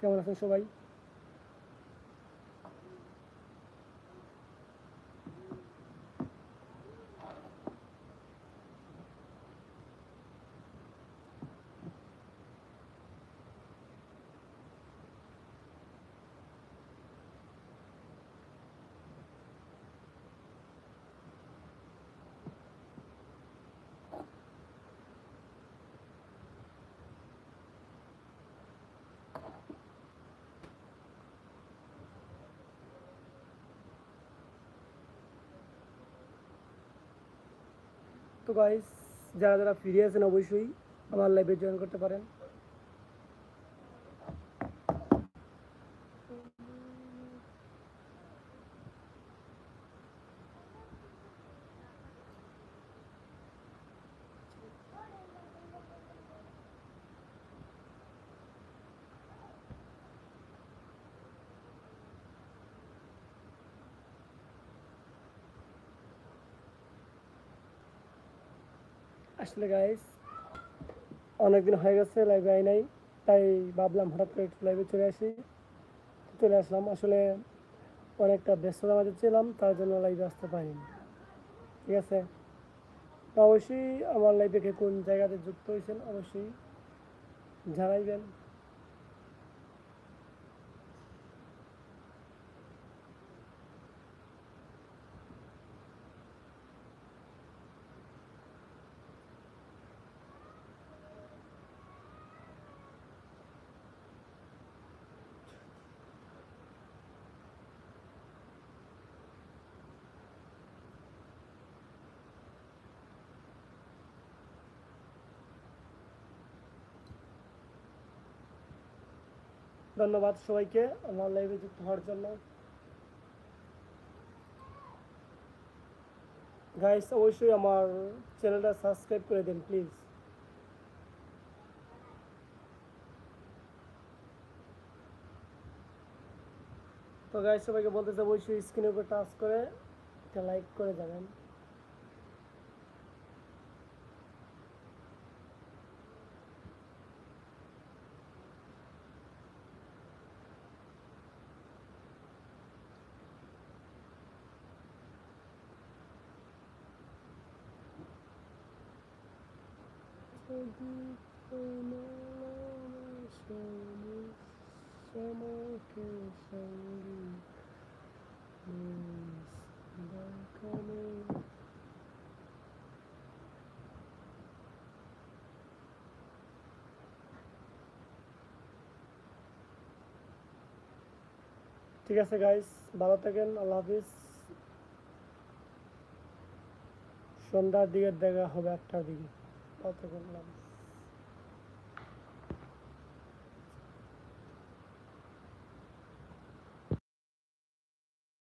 কেমন আছেন সবাই? তো গাইস যারা যারা ফিরে আছেন অবশ্যই আমার লাইভে জয়েন করতে পারেন। আসলে গাইস অনেকদিন হয়ে গেছে লাইভে আই নাই, তাই ভাবলাম হঠাৎ করে একটু লাইভে চলে আসি। চলে আসলাম, আসলে অনেকটা ব্যস্ততার মাঝে ছিলাম, তার জন্য লাইভে আসতে পারিনি। ঠিক আছে? অবশ্যই আমার লাইভে কে কোন জায়গাতে যুক্ত হয়েছেন, অবশ্যই জানাইবেন। ধন্যবাদ সবাইকে আমার লাইভে যুক্ত হওয়ার জন্য। গাইস অবশ্যই আমার চ্যানেলটা সাবস্ক্রাইব করে দিন প্লিজ তো গাইস সবাইকে বলতে চাই অবশ্যই স্ক্রিনের উপর টাচ করে একটা লাইক করে যাবেন। ঠিক আছে গাইস ভালো থাকেন আল্লাহ হাফিজ। সন্ধ্যার দিকে দেখা হবে একটার দিকে। ভালো থাকুন আল্লাহ হাফিজ